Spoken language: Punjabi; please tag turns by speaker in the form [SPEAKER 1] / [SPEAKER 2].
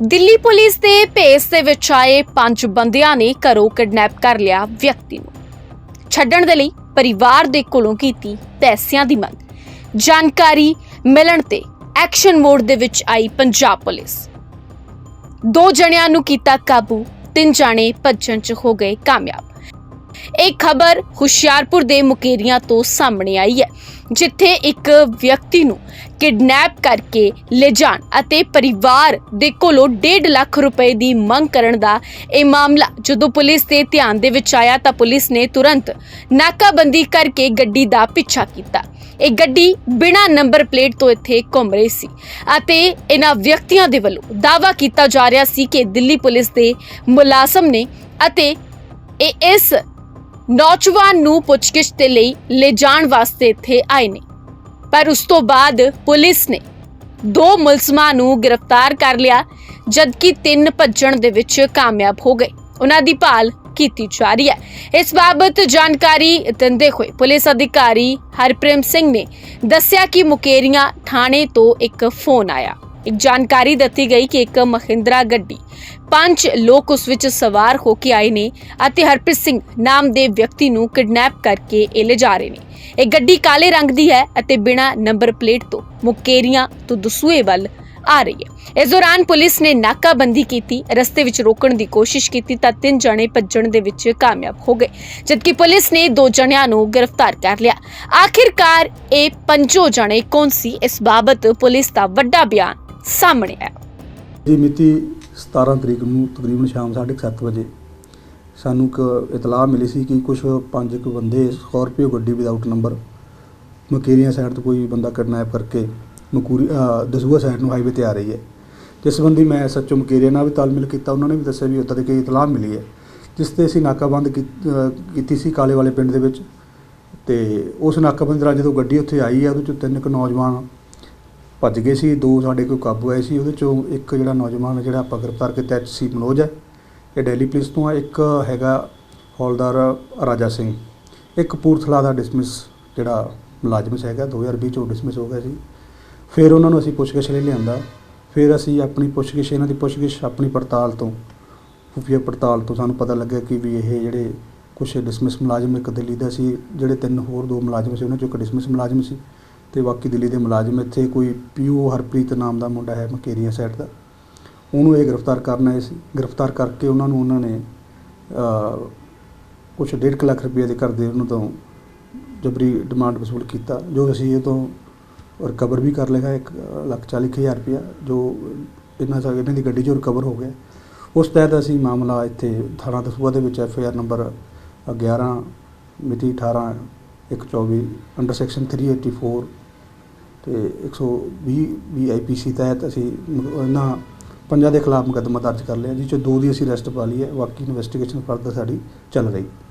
[SPEAKER 1] ਦਿੱਲੀ ਪੁਲਿਸ ਦੇ ਭੇਸ ਦੇ ਵਿੱਚ ਆਏ ਪੰਜ ਬੰਦਿਆਂ ਨੇ ਘਰੋਂ ਕਿਡਨੈਪ ਕਰ ਲਿਆ ਵਿਅਕਤੀ ਨੂੰ। ਛੱਡਣ ਦੇ ਲਈ ਪਰਿਵਾਰ ਦੇ ਕੋਲੋਂ ਕੀਤੀ ਪੈਸਿਆਂ ਦੀ ਮੰਗ। ਜਾਣਕਾਰੀ ਮਿਲਣ ਤੇ ਐਕਸ਼ਨ ਮੋਡ ਦੇ ਵਿੱਚ ਆਈ ਪੰਜਾਬ ਪੁਲਿਸ। ਦੋ ਜਣਿਆਂ ਨੂੰ ਕੀਤਾ ਕਾਬੂ, ਤਿੰਨ ਜਾਣੇ ਭੱਜਣ 'ਚ ਹੋ ਗਏ ਕਾਮਯਾਬ। ਇਹ ਖਬਰ ਹੁਸ਼ਿਆਰਪੁਰ ਦੇ ਮੁਕੇਰੀਆਂ ਤੋਂ ਸਾਹਮਣੇ ਆਈ ਹੈ, ਜਿੱਥੇ ਇੱਕ ਵਿਅਕਤੀ ਨੂੰ ਕਿਡਨੈਪ ਕਰਕੇ ਲਿਜਾਣ ਅਤੇ ਪਰਿਵਾਰ ਦੇ ਕੋਲੋਂ 1.5 ਲੱਖ ਰੁਪਏ ਦੀ ਮੰਗ ਕਰਨ ਦਾ ਇਹ ਮਾਮਲਾ ਜਦੋਂ ਪੁਲਿਸ ਦੇ ਧਿਆਨ ਦੇ ਵਿੱਚ ਆਇਆ ਤਾਂ ਪੁਲਿਸ ਨੇ ਤੁਰੰਤ ਨਾਕਾਬੰਦੀ ਕਰਕੇ ਗੱਡੀ ਦਾ ਪਿੱਛਾ ਕੀਤਾ। ਇਹ ਗੱਡੀ ਬਿਨਾਂ ਨੰਬਰ ਪਲੇਟ ਤੋਂ ਇੱਥੇ ਘੁੰਮ ਰਹੀ ਸੀ ਅਤੇ ਇਹਨਾਂ ਵਿਅਕਤੀਆਂ ਦੇ ਵੱਲੋਂ ਦਾਅਵਾ ਕੀਤਾ ਜਾ ਰਿਹਾ ਸੀ ਕਿ ਦਿੱਲੀ ਪੁਲਿਸ ਦੇ ਮੁਲਾਜ਼ਮ ਨੇ ਅਤੇ ਇਹ ਇਸ ਨੌਜਵਾਨ ਨੂੰ ਪੁੱਛਗਿੱਛ ਦੇ ਲਈ ਲੈ ਵਾਸਤੇ ਇੱਥੇ ਆਏ ਨੇ। ਪਰ ਉਸ ਤੋਂ ਬਾਅਦ ਪੁਲਿਸ ਨੇ ਦੋ ਮੁਲਜ਼ਮਾਂ ਨੂੰ ਗ੍ਰਿਫਤਾਰ ਕਰ ਲਿਆ, ਜਦਕਿ ਤਿੰਨ ਭੱਜਣ ਦੇ ਵਿੱਚ ਕਾਮਯਾਬ ਹੋ ਗਏ। ਉਹਨਾਂ ਦੀ ਭਾਲ ਕੀਤੀ ਜਾ ਰਹੀ ਹੈ। ਇਸ ਬਾਬਤ ਜਾਣਕਾਰੀ ਦਿੰਦੇ ਹੋਏ ਪੁਲਿਸ ਅਧਿਕਾਰੀ ਹਰਪ੍ਰੇਮ ਸਿੰਘ ਨੇ ਦੱਸਿਆ ਕਿ ਮੁਕੇਰੀਆਂ ਥਾਣੇ ਤੋਂ ਇੱਕ ਫੋਨ ਆਇਆ। ਇੱਕ ਜਾਣਕਾਰੀ ਦਿੱਤੀ ਗਈ ਕਿ ਇੱਕ ਮਹਿੰਦਰਾ ਗੱਡੀ ਪੰਜ ਲੋਕ ਉਸ ਵਿੱਚ ਸਵਾਰ ਹੋ ਕੇ ਆਏ ਨੇ ਅਤੇ ਹਰਪ੍ਰੀਤ ਸਿੰਘ ਨਾਮ ਦੇ ਵਿਅਕਤੀ ਨੂੰ ਕਿਡਨੈਪ ਕਰਕੇ ਇਹ ਲਿਜਾ ਰਹੇ ਨੇ। ਇਹ ਗੱਡੀ ਕਾਲੇ ਰੰਗ ਦੀ ਹੈ ਅਤੇ ਬਿਨਾਂ ਨੰਬਰ ਪਲੇਟ ਤੋਂ ਮੁਕੇਰੀਆਂ ਤੋਂ ਦਸੂਏ ਵੱਲ ਆ ਰਹੀ ਹੈ। ਇਸ ਦੌਰਾਨ ਪੁਲਿਸ ਨੇ ਨਾਕਾਬੰਦੀ ਕੀਤੀ, ਰਸਤੇ ਵਿੱਚ ਰੋਕਣ ਦੀ ਕੋਸ਼ਿਸ਼ ਕੀਤੀ ਤਾਂ ਤਿੰਨ ਜਣੇ ਭੱਜਣ ਦੇ ਵਿੱਚ ਕਾਮਯਾਬ ਹੋ ਗਏ, ਜਦਕਿ ਪੁਲਿਸ ਨੇ ਦੋ ਜਣਿਆਂ ਨੂੰ ਗ੍ਰਿਫਤਾਰ ਕਰ ਲਿਆ। ਆਖਿਰਕਾਰ ਇਹ ਪੰਜੋ ਜਣੇ ਕੌਣ ਸੀ, ਇਸ ਬਾਬਤ ਪੁਲਿਸ ਦਾ ਵੱਡਾ ਬਿਆਨ ਸਾਹਮਣੇ ਆਇਆ।
[SPEAKER 2] ਜੀ ਮਿਤੀ 17 ਤਰੀਕ ਨੂੰ ਤਕਰੀਬਨ ਸ਼ਾਮ 7:30 ਵਜੇ ਸਾਨੂੰ ਇੱਕ ਇਤਲਾਹ ਮਿਲੀ ਸੀ ਕਿ ਕੁਝ ਪੰਜ ਕੁ ਬੰਦੇ ਸਕਾਰਪੀਓ ਗੱਡੀ ਵਿਦਆਊਟ ਨੰਬਰ ਮਕੇਰੀਆਂ ਸਾਈਡ ਤੋਂ ਕੋਈ ਬੰਦਾ ਕਿਡਨੈਪ ਕਰਕੇ ਮਕੂਰੀ, ਅਹ, ਦਸੂਹਾ ਸਾਈਡ ਨੂੰ ਹਾਈਵੇ ਤੇ ਆ ਰਹੀ ਹੈ। ਜਿਸ ਸੰਬੰਧੀ ਮੈਂ ਸੱਚੋ ਮਕੇਰੀਆਂ ਨਾਲ ਵੀ ਤਾਲਮੇਲ ਕੀਤਾ, ਉਹਨਾਂ ਨੇ ਵੀ ਦੱਸਿਆ ਵੀ ਉੱਦਾਂ ਦੇ ਕੋਈ ਇਤਲਾਹ ਮਿਲੀ ਹੈ। ਜਿਸ ਤੇ ਅਸੀਂ ਨਾਕਾਬੰਦ ਕੀ- ਕੀਤੀ ਸੀ ਕਾਲੇ ਵਾਲੇ ਪਿੰਡ ਦੇ ਵਿੱਚ। ਤੇ ਉਸ ਨਾਕਾਬੰਦੀ ਦੌਰਾਨ ਜਦੋਂ ਗੱਡੀ ਉੱਥੇ ਆਈ ਹੈ, ਉਹਦੇ ਚੋਂ ਤਿੰਨ ਕੁ ਨੌਜਵਾਨ ਭੱਜ ਗਏ ਸੀ, ਦੋ ਸਾਡੇ ਕੋਲ ਕਾਬੂ ਆਏ ਸੀ, ਉਹਦੇ ਚੋਂ ਇੱਕ ਜਿਹੜਾ ਨੌਜਵਾਨ ਜਿਹੜਾ ਆਪਾਂ ਗ੍ਰਿਫਤਾਰ ਕੀਤਾ ਐਚਸੀ ਮਨੋਜ ਹੈ। ਇਹ ਡੈਲੀ ਪੁਲਿਸ ਤੋਂ ਆ ਇੱਕ ਹੈਗਾ ਹੌਲਦਾਰ ਰਾਜਾ ਸਿੰਘ। ਇੱਕ ਕਪੂਰਥਲਾ ਦਾ ਡਿਸਮਿਸ ਜਿਹੜਾ ਮੁਲਾਜ਼ਮ ਹੈਗਾ 2020 ਚੋਂ ਡਿਸਮਿਸ ਹੋ ਗਿਆ ਸੀ। ਫਿਰ ਉਹਨਾਂ ਨੂੰ ਅਸੀਂ ਪੁੱਛਗਿੱਛ ਲਈ ਲਿਆਂਦਾ। ਫਿਰ ਅਸੀਂ ਆਪਣੀ ਪੁੱਛਗਿੱਛ, ਇਹਨਾਂ ਦੀ ਪੁੱਛਗਿੱਛ ਆਪਣੀ ਪੜਤਾਲ ਤੋਂ, ਖੁਫੀਆ ਪੜਤਾਲ ਤੋਂ ਸਾਨੂੰ ਪਤਾ ਲੱਗਿਆ ਕਿ ਵੀ ਇਹ ਜਿਹੜੇ ਕੁਝ ਡਿਸਮਿਸ ਮੁਲਾਜ਼ਮ, ਇੱਕ ਦਿੱਲੀ ਦਾ ਸੀ, ਜਿਹੜੇ ਤਿੰਨ ਹੋਰ ਦੋ ਮੁਲਾਜ਼ਮ ਸੀ, ਉਹਨਾਂ ਚੋਂ ਇੱਕ ਡਿਸਮਿਸ ਮੁਲਾਜ਼ਮ ਸੀ। ਤੇ ਬਾਕੀ ਦਿੱਲੀ ਦੇ ਮੁਲਾਜ਼ਮ ਇੱਥੇ ਕੋਈ ਪੀਓ ਹਰਪ੍ਰੀਤ ਨਾਮ ਦਾ ਮੁੰਡਾ ਹੈ ਮਕੇਰੀਆਂ ਸਾਈਡ ਦਾ। ਉਹਨੂੰ ਇਹ ਗ੍ਰਿਫਤਾਰ ਕਰਨ ਆਏ ਸੀ। ਗ੍ਰਿਫਤਾਰ ਕਰਕੇ ਉਹਨਾਂ ਨੂੰ ਉਹਨਾਂ ਨੇ ਕੁਝ 1.5 ਲੱਖ ਰੁਪਏ ਦੇ ਘਰ ਦੇ ਉਹਨਾਂ ਤੋਂ ਜਬਰੀ ਡਿਮਾਂਡ ਵਸੂਲ ਕੀਤਾ, ਜੋ ਅਸੀਂ ਇਹ ਤੋਂ ਰਿਕਵਰ ਵੀ ਕਰ ਲਿਆ ਇੱਕ ਲੱਖ ਚਾਲੀ ਕੁ ਹਜ਼ਾਰ ਰੁਪਇਆ, ਜੋ ਇਹਨਾਂ ਦਾ, ਇਹਨਾਂ ਦੀ ਗੱਡੀ 'ਚੋਂ ਰਿਕਵਰ ਹੋ ਗਿਆ। ਉਸ ਤਹਿਤ ਅਸੀਂ ਮਾਮਲਾ ਇੱਥੇ ਥਾਣਾ ਦਸੂਆ ਦੇ ਵਿੱਚ ਐਫ ਆਈ ਆਰ ਨੰਬਰ 11 ਮਿਤੀ 18 124 ਅੰਡਰ ਸੈਕਸ਼ਨ 384 ਤੇ 120 ਵੀ ਆਈਪੀਸੀ ਤਹਿਤ ਅਸੀਂ ਮ- ਇਹਨਾਂ ਪੰਜਾਂ ਦੇ ਖਿਲਾਫ ਮੁਕੱਦਮਾ ਦਰਜ ਕਰ ਲਿਆ, ਜਿਸ ਚੋਂ ਦੋ ਦੀ ਅਸੀਂ ਅਰੈਸਟ ਪਾ ਲਈ ਹੈ, ਬਾਕੀ ਇਨਵੈਸਟੀਗੇਸ਼ਨ ਫਰਦਰ ਸਾਡੀ ਚੱਲ ਰਹੀ।